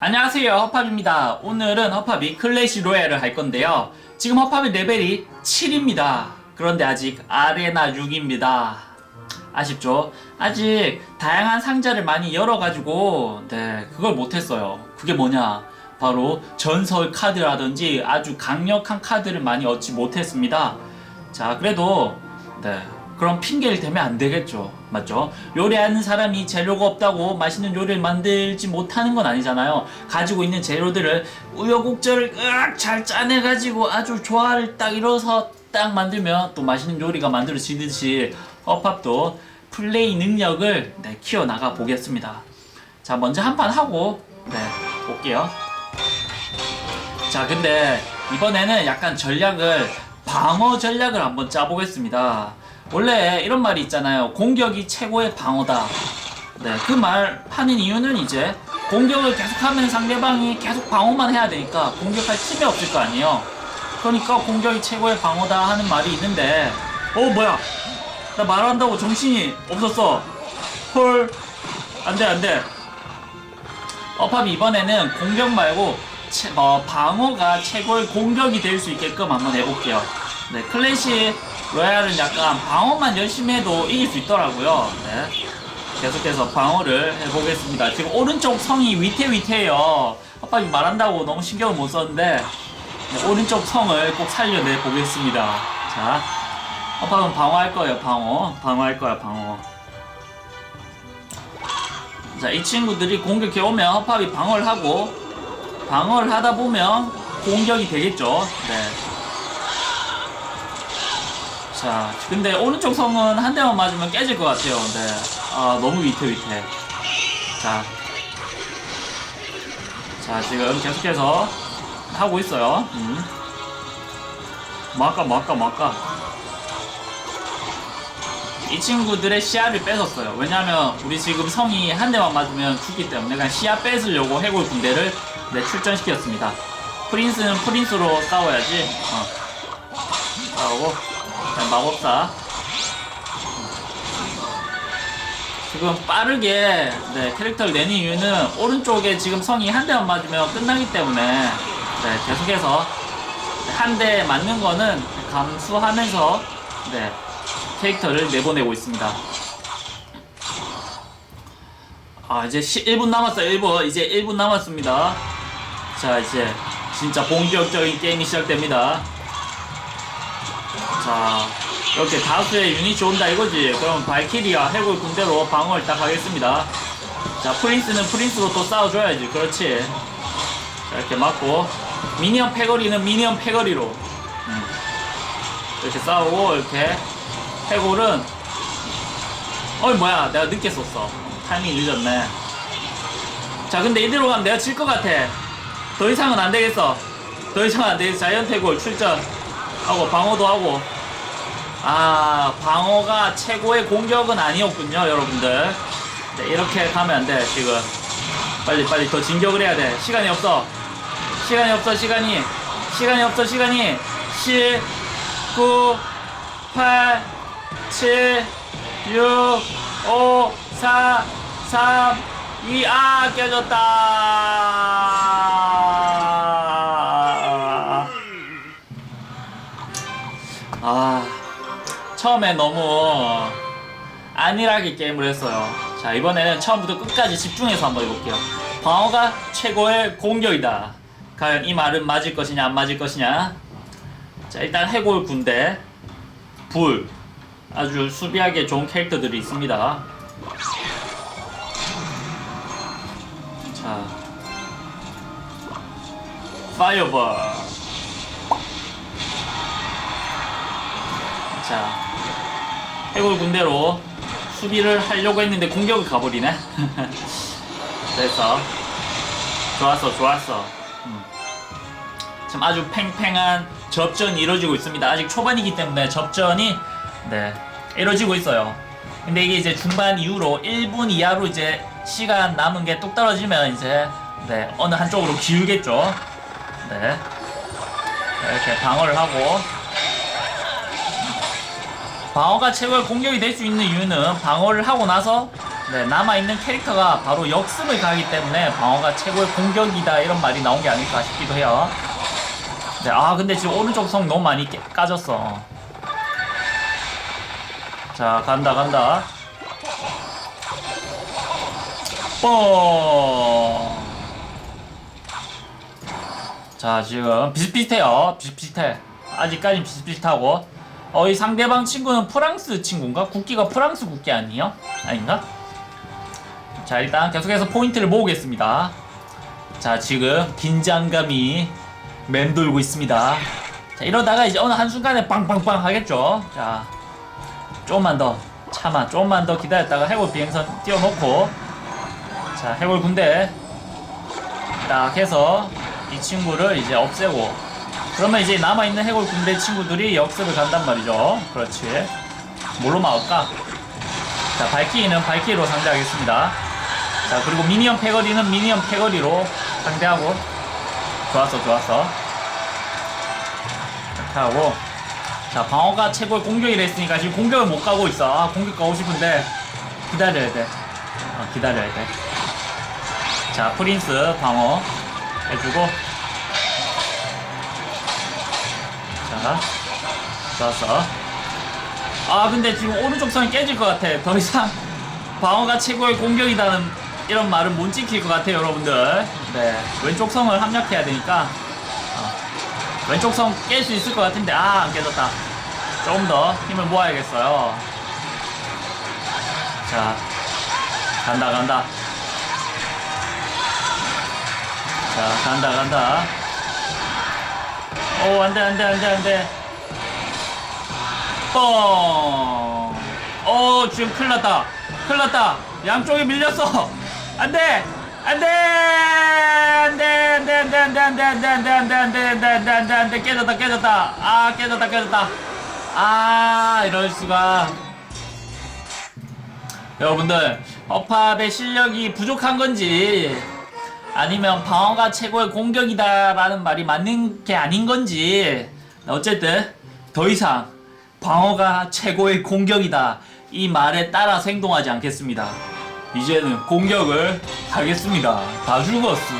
안녕하세요. 허팝입니다. 오늘은 허팝이 클래시 로얄을 할 건데요. 지금 허팝의 레벨이 7입니다. 그런데 아직 아레나 6입니다. 아쉽죠? 아직 다양한 상자를 많이 열어가지고 네 그걸 못했어요. 그게 뭐냐? 바로 전설 카드라든지 아주 강력한 카드를 많이 얻지 못했습니다. 자 그래도 네 그럼 핑계를 대면 안 되겠죠 맞죠? 요리하는 사람이 재료가 없다고 맛있는 요리를 만들지 못하는 건 아니잖아요. 가지고 있는 재료들을 우여곡절을 잘 짜내가지고 아주 조화를 딱 이뤄서 딱 만들면 또 맛있는 요리가 만들어지듯이 허팝도 플레이 능력을 네, 키워나가 보겠습니다. 자 먼저 한 판 하고 네 볼게요. 자 근데 이번에는 약간 전략을 방어 전략을 한번 짜보겠습니다 원래 이런 말이 있잖아요. 공격이 최고의 방어다. 네 그 말 하는 이유는 이제 공격을 계속하면 상대방이 계속 방어만 해야 되니까 공격할 틈이 없을 거 아니에요. 그러니까 공격이 최고의 방어다 하는 말이 있는데 어 뭐야? 나 말한다고 정신이 없었어. 헐. 안 돼 안 돼. 어팝이 이번에는 공격 말고 채- 어, 방어가 최고의 공격이 될 수 있게끔 한번 해볼게요. 네, 클래시 로얄은 약간 방어만 열심히 해도 이길 수 있더라고요. 네. 계속해서 방어를 해보겠습니다. 지금 오른쪽 성이 위태위태해요. 아빠이 말한다고 너무 신경을 못 썼는데 네, 오른쪽 성을 꼭 살려내 보겠습니다. 자, 아빠는 방어할 거예요. 방어, 방어할 거야. 방어. 자, 이 친구들이 공격해 오면 허팝이 방어를 하고 방어를 하다 보면 공격이 되겠죠. 네. 자, 근데 오른쪽 성은 한 대만 맞으면 깨질 것 같아요. 네. 아, 너무 위태위태. 자. 자, 지금 계속해서 하고 있어요. 음. 할까, 뭐 할까. 이 친구들의 시야를 뺏었어요. 왜냐면 우리 지금 성이 한 대만 맞으면 죽기 때문에 그냥 시야 뺏으려고 해골 군대를 네, 출전시켰습니다. 프린스는 프린스로 싸워야지. 어. 싸우고 그냥 마법사. 지금 빠르게 네, 캐릭터를 내는 이유는 오른쪽에 지금 성이 한 대만 맞으면 끝나기 때문에 네, 계속해서 한 대 맞는 거는 감수하면서 네, 캐릭터를 내보내고 있습니다. 아 이제 1분 남았어요 1분 이제 1분 남았습니다 자 이제 진짜 본격적인 게임이 시작됩니다 자 이렇게 다수의 유닛이 온다 이거지. 그럼 발키리아 해골 군대로 방어를 딱 하겠습니다. 자 프린스는 프린스로 또 싸워줘야지. 그렇지. 자 이렇게 맞고. 미니언 패거리는 미니언 패거리로. 음. 이렇게 싸우고 이렇게. 해골은 어이 뭐야. 내가 늦게 썼어. 타이밍 늦었네. 자 근데 이대로 가면 내가 질 것 같아. 더 이상은 안 되겠어. 더 이상은 안 되겠어. 자이언트 해골 출전 하고 방어도 하고 아 방어가 최고의 공격은 아니었군요 여러분들. 네, 이렇게 가면 안 돼 지금. 빨리 빨리 더 진격을 해야 돼. 시간이 없어. 시간이 없어 시간이. 시간이 없어 시간이. 10 9 8 7 6 5 4 3 2 아 깨졌다. 아 처음에 너무 안일하게 게임을 했어요. 자 이번에는 처음부터 끝까지 집중해서 한번 해볼게요. 방어가 최고의 공격이다. 과연 이 말은 맞을 것이냐 안 맞을 것이냐? 자 일단 해골 군대. 불. 아주 수비하기에 좋은 캐릭터들이 있습니다. 자. 파이어볼. 자 해골 군대로 수비를 하려고 했는데 공격을 가버리네. 됐어. 좋았어 좋았어. 음. 참 아주 팽팽한 접전이 이루어지고 있습니다. 아직 초반이기 때문에 접전이 네 이루어지고 있어요. 근데 이게 이제 중반 이후로 1분 이하로 이제 시간 남은 게 뚝 떨어지면 이제 네 어느 한쪽으로 기울겠죠. 네. 이렇게 방어를 하고 방어가 최고의 공격이 될 수 있는 이유는 방어를 하고 나서 네, 남아있는 캐릭터가 바로 역습을 가기 때문에 방어가 최고의 공격이다 이런 말이 나온 게 아닐까 싶기도 해요. 네, 아 근데 지금 오른쪽 성 너무 많이 깨- 까졌어. 자 간다 간다. 뻥. 자 지금 비슷비슷해요. 비슷비슷해. 아직까지 비슷비슷하고. 어 이 상대방 친구는 프랑스 친구인가? 국기가 프랑스 국기 아니에요? 아닌가? 자 일단 계속해서 포인트를 모으겠습니다. 자 지금 긴장감이 맴돌고 있습니다. 자 이러다가 이제 어느 한순간에 빵빵빵 하겠죠. 자 조금만 더 참아 조금만 더 기다렸다가 해골 비행선 띄워놓고 자 해골 군대 딱 해서 이 친구를 이제 없애고 그러면 이제 남아있는 해골 군대 친구들이 역습을 간단 말이죠. 그렇지. 뭘로 막을까? 자 발키리는 발키리로 상대하겠습니다. 자 그리고 미니언 패거리는 미니언 패거리로 상대하고. 좋았어 좋았어. 이렇게 하고. 자 방어가 최고의 공격이라 했으니까 지금 공격을 못 가고 있어. 아 공격 가고 싶은데 기다려야 돼. 어, 기다려야 돼 자 프린스 방어 해주고 자 좋았어. 아 근데 지금 오른쪽 선이 깨질 것 같아. 더 이상 방어가 최고의 공격이라는 이런 말은 못 지킬 것 같아요 여러분들. 네. 왼쪽 성을 합력해야 되니까. 어, 왼쪽 성 깰 수 있을 것 같은데. 아 안 깨졌다. 조금 더 힘을 모아야겠어요. 자 간다 간다. 자 간다 간다 오 안 돼 안 돼 안 돼 안 돼 뻥. 어 지금 큰일 났다. 큰일 났다. 양쪽에 밀렸어. 안 돼. 안 돼. 안 돼. 안 돼. 안 돼. 안 돼. 안 돼. 안 돼. 안 돼. 안 돼. 안 돼. 안 돼. 안 돼. 안 돼. 안 돼. 깨졌다. 깨졌다. 아, 깨졌다. 깨졌다. 아, 이럴 수가. 여러분들, 허팝의 실력이 부족한 건지 아니면 방어가 최고의 공격이다라는 말이 맞는 게 아닌 건지. 어쨌든 더 이상 방어가 최고의 공격이다. 이 말에 따라서 행동하지 않겠습니다. 이제는 공격을 하겠습니다. 다 죽었어.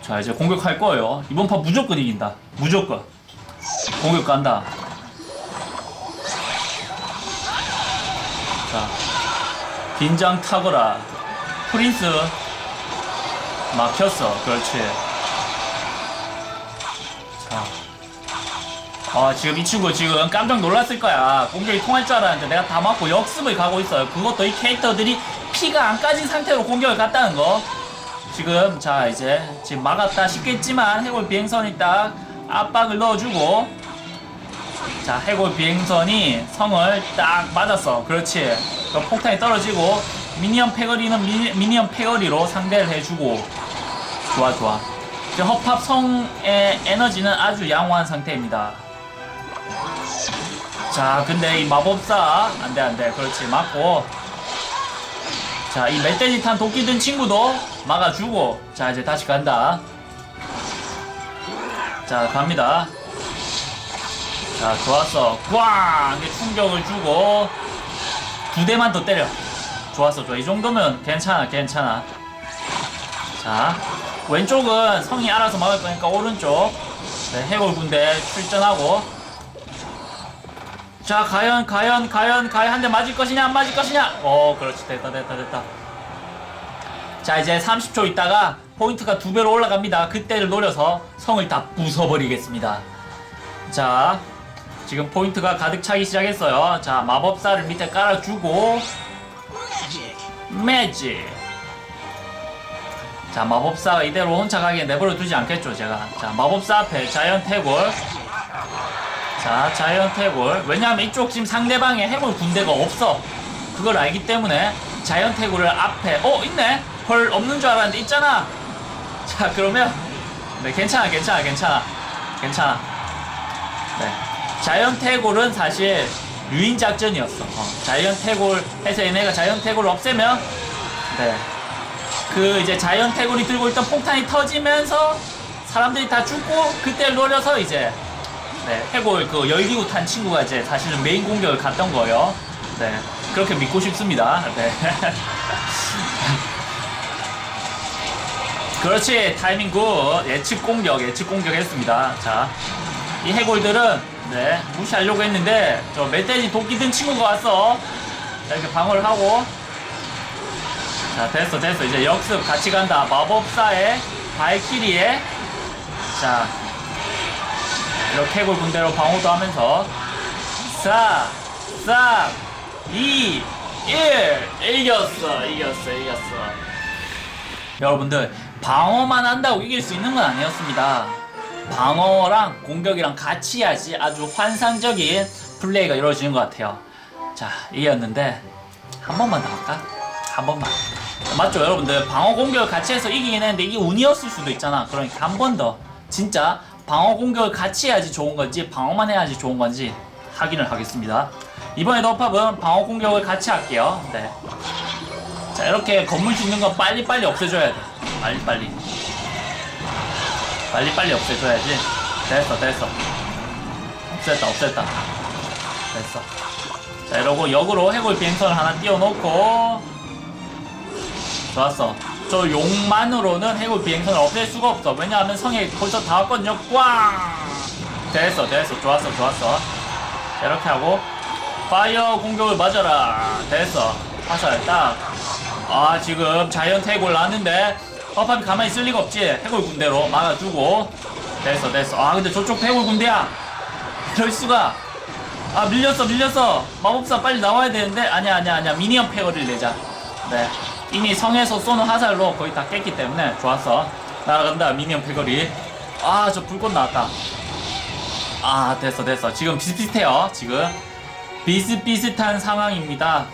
자 이제 공격할 거예요. 이번 판 무조건 이긴다. 무조건. 공격 간다. 자 긴장 타거라. 프린스 막혔어. 그렇지. 자. 아, 지금 이 친구 지금 깜짝 놀랐을 거야. 공격이 통할 줄 알았는데 내가 다 맞고 역습을 가고 있어요. 그것도 이 캐릭터들이 피가 안 까진 상태로 공격을 갔다는 거. 지금, 자, 이제, 지금 막았다 싶겠지만, 해골 비행선이 딱 압박을 넣어주고, 자, 해골 비행선이 성을 딱 맞았어. 그렇지. 그 폭탄이 떨어지고, 미니언 패거리는 미니, 미니언 패거리로 상대를 해주고, 좋아 좋아. 지금 허팝 성의 에너지는 아주 양호한 상태입니다. 자 근데 이 마법사 안돼 안돼. 그렇지 맞고. 자 이 멧돼지 탄 도끼 든 친구도 막아주고. 자 이제 다시 간다. 자 갑니다. 자 좋았어. 꽝! 충격을 주고. 두 대만 더 때려. 좋았어 좋아. 이 정도면 괜찮아 괜찮아. 자 왼쪽은 성이 알아서 막을 거니까 오른쪽. 네, 해골 군대 출전하고. 자 과연 과연 과연 과연 한 대 맞을 것이냐 안 맞을 것이냐? 어 그렇지. 됐다 됐다 됐다. 자 이제 30초 있다가 포인트가 두 배로 올라갑니다. 그때를 노려서 성을 다 부숴버리겠습니다. 자 지금 포인트가 가득 차기 시작했어요. 자 마법사를 밑에 깔아주고. 매직 자 마법사가 이대로 혼자 가게 내버려 두지 않겠죠 제가. 자 마법사 앞에 자이언트 해골 자 자이언트 해골 왜냐하면 이쪽 지금 상대방에 해골 군대가 없어. 그걸 알기 때문에 자이언트 해골을 앞에 어 있네. 헐 없는 줄 알았는데 있잖아. 자 그러면 네 괜찮아 괜찮아 괜찮아. 괜찮아. 네. 자이언트 해골은 사실 유인 작전이었어. 어, 자이언트 해골 해서 얘네가 자이언트 해골을 없애면 네 그 이제 자이언트 해골이 들고 있던 폭탄이 터지면서 사람들이 다 죽고 그때를 노려서 이제 네, 해골 그 열기구 탄 친구가 이제 사실은 메인 공격을 갔던 거예요. 네. 그렇게 믿고 싶습니다. 네. 그렇지 타이밍 굿 예측 공격 예측 공격 했습니다 자 이 해골들은 네 무시하려고 했는데 저 멧돼지 도끼 든 친구가 왔어 자, 이렇게 방어를 하고 자 됐어 됐어 이제 역습 같이 간다 마법사의 발키리에 자 이렇게 해골 군대로 방어도 하면서 4 3 2 1 이겼어 이겼어 이겼어 여러분들 방어만 한다고 이길 수 있는 건 아니었습니다. 방어랑 공격이랑 같이 해야지 아주 환상적인 플레이가 이루어지는 것 같아요. 자 이겼는데 한 번만 더 할까? 한 번만. 맞죠 여러분들 방어 공격을 같이 해서 이기긴 했는데 이게 운이었을 수도 있잖아. 그러니까 한 번 더 진짜 방어 공격을 같이 해야지 좋은 건지 방어만 해야지 좋은 건지 확인을 하겠습니다. 이번에도 업합은 방어 공격을 같이 할게요. 네. 자 이렇게 건물 짓는 건 빨리빨리 없애줘야 돼 빨리빨리 빨리빨리 없애줘야지 됐어 됐어 없앴다 없앴다 됐어 자 이러고 역으로 해골 비행선을 하나 띄워놓고 좋았어. 저 용만으로는 해골 비행선을 없앨 수가 없어. 왜냐하면 성에 벌써 다 왔거든요. 꽝! 됐어 됐어. 좋았어 좋았어. 자, 이렇게 하고 파이어 공격을 맞아라. 됐어. 화살 딱. 아 지금 자이언트 해골 나왔는데 허팝이 가만히 있을 리가 없지. 해골 군대로 막아주고. 됐어 됐어. 아 근데 저쪽 해골 군대야. 이럴 수가. 아 밀렸어 밀렸어. 마법사 빨리 나와야 되는데. 아니야 아니야 아니야. 미니언 패거리를 내자. 네 이미 성에서 쏘는 화살로 거의 다 깼기 때문에 좋았어 날아간다 미니언 패거리 아 저 불꽃 나왔다 아 됐어 됐어 지금 비슷비슷해요 지금 비슷비슷한 상황입니다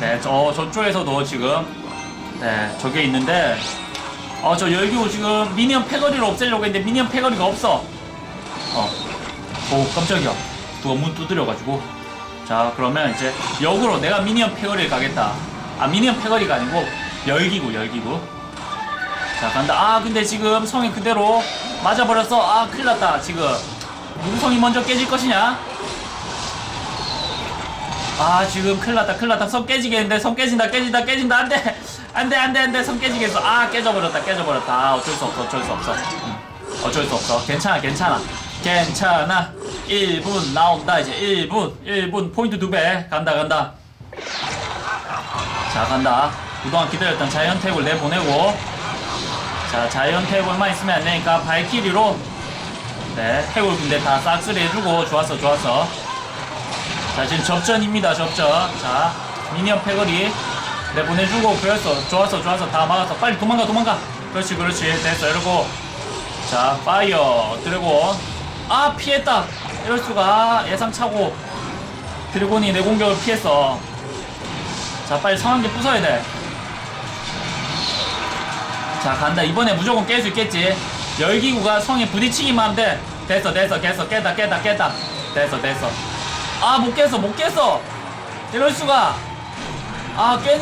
네, 저, 저쪽에서도 지금, 네, 저게 있는데, 어, 저 열기호 지금 미니언 패거리를 없애려고 했는데 미니언 패거리가 없어. 어, 오, 깜짝이야. 누가 문 두드려가지고. 자, 그러면 이제 역으로 내가 미니언 패거리를 가겠다. 아, 미니언 패거리가 아니고 열기구, 열기구. 자, 간다. 아, 근데 지금 성이 그대로 맞아버렸어. 아, 큰일 났다, 지금. 누구 성이 먼저 깨질 것이냐? 아 지금 큰일 났다 큰일 났다. 성 깨지겠는데? 성 깨진다 깨진다 깨진다. 안돼! 안돼 안돼 안돼. 성 깨지겠어. 아 깨져버렸다 깨져버렸다. 아, 어쩔 수 없어 어쩔 수 없어. 음, 어쩔 수 없어. 괜찮아 괜찮아. 괜찮아. 1분 나온다 이제. 1분 1분. 포인트 2배. 간다 간다 자 간다. 그동안 기다렸던 자이언트 해골 내보내고. 자 자이언트 해골만 있으면 안 되니까 발키리로 네 해골 군대 다 싹쓸이 해주고 좋았어 좋았어. 자 지금 접전입니다 접전. 자 미니언 패거리 내보내주고 그랬어. 좋았어 좋았어. 다 막았어. 빨리 도망가 도망가. 그렇지 그렇지. 됐어 이러고. 자 파이어 드래곤. 아 피했다. 이럴수가. 예상 차고. 드래곤이 내 공격을 피했어 자 빨리 상황기 부숴야 돼자 간다 이번에 무조건 깰 수 있겠지 열기구가 성에 부딪히기만 하면 돼 됐어 됐어 됐어 깼다 깼다 깼다 됐어 됐어 아, 못 깼어, 못 깼어. 이럴 수가. 아, 깬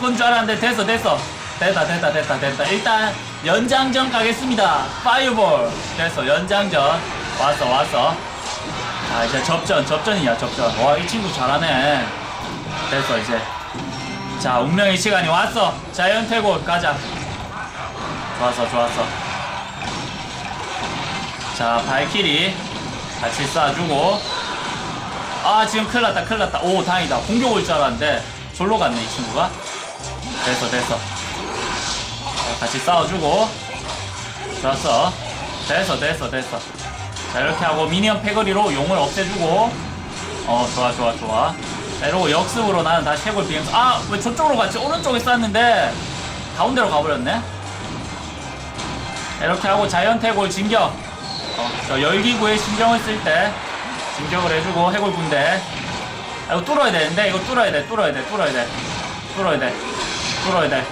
건 줄 알았는데 됐어, 됐어. 됐다, 됐다, 됐다, 됐다. 일단 연장전 가겠습니다. 파이어볼. 됐어, 연장전. 왔어, 왔어. 자, 이제 접전, 접전이야, 접전. 와, 이 친구 잘하네. 됐어, 이제. 자, 운명의 시간이 왔어. 해골 가자. 좋았어, 좋았어. 자, 발키리 같이 쏴주고. 아 지금 큰일 났다 큰일 났다 오 다행이다 공격 올 줄 알았는데 졸로 갔네 이 친구가 됐어 됐어 자, 같이 싸워주고 좋았어 됐어 됐어 됐어 자 이렇게 하고 미니언 패거리로 용을 없애주고 어 좋아 좋아 좋아 자 이러고 역습으로 나는 다시 해골 비행소 아왜 저쪽으로 갔지? 오른쪽에 쐈는데 가운데로 가버렸네. 자, 이렇게 하고 자이언트 해골 진격. 어, 저 열기구에 신경을 쓸 때 진격을 해주고 해골 군대. 아, 이거 뚫어야 되는데? 이거 뚫어야 돼 뚫어야 돼 뚫어야 돼. 뚫어야 돼 뚫어야 돼.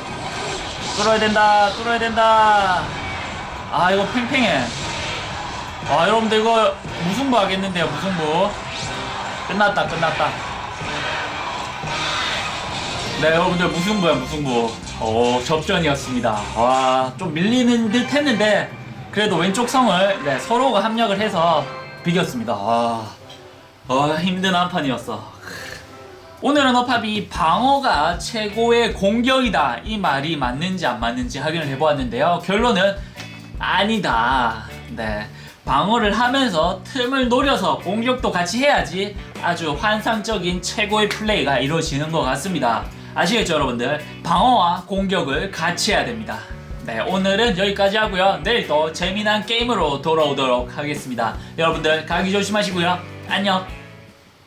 뚫어야 된다 뚫어야 된다. 아 이거 팽팽해. 아 여러분들 이거 무승부 하겠는데요 무승부. 끝났다 끝났다 네 여러분들 무승부야 무승부 오 접전이었습니다 와 좀 밀리는 듯 했는데 그래도 왼쪽 성을 네, 서로가 합력을 해서 비겼습니다 아, 아 힘든 한 판이었어 오늘은 허팝이 방어가 최고의 공격이다 이 말이 맞는지 안 맞는지 확인을 해보았는데요. 결론은 아니다. 네. 방어를 하면서 틈을 노려서 공격도 같이 해야지 아주 환상적인 최고의 플레이가 이루어지는 것 같습니다. 아시겠죠, 여러분들? 방어와 공격을 같이 해야 됩니다. 네, 오늘은 여기까지 하고요. 내일 또 재미난 게임으로 돌아오도록 하겠습니다. 여러분들, 감기 조심하시고요. 안녕!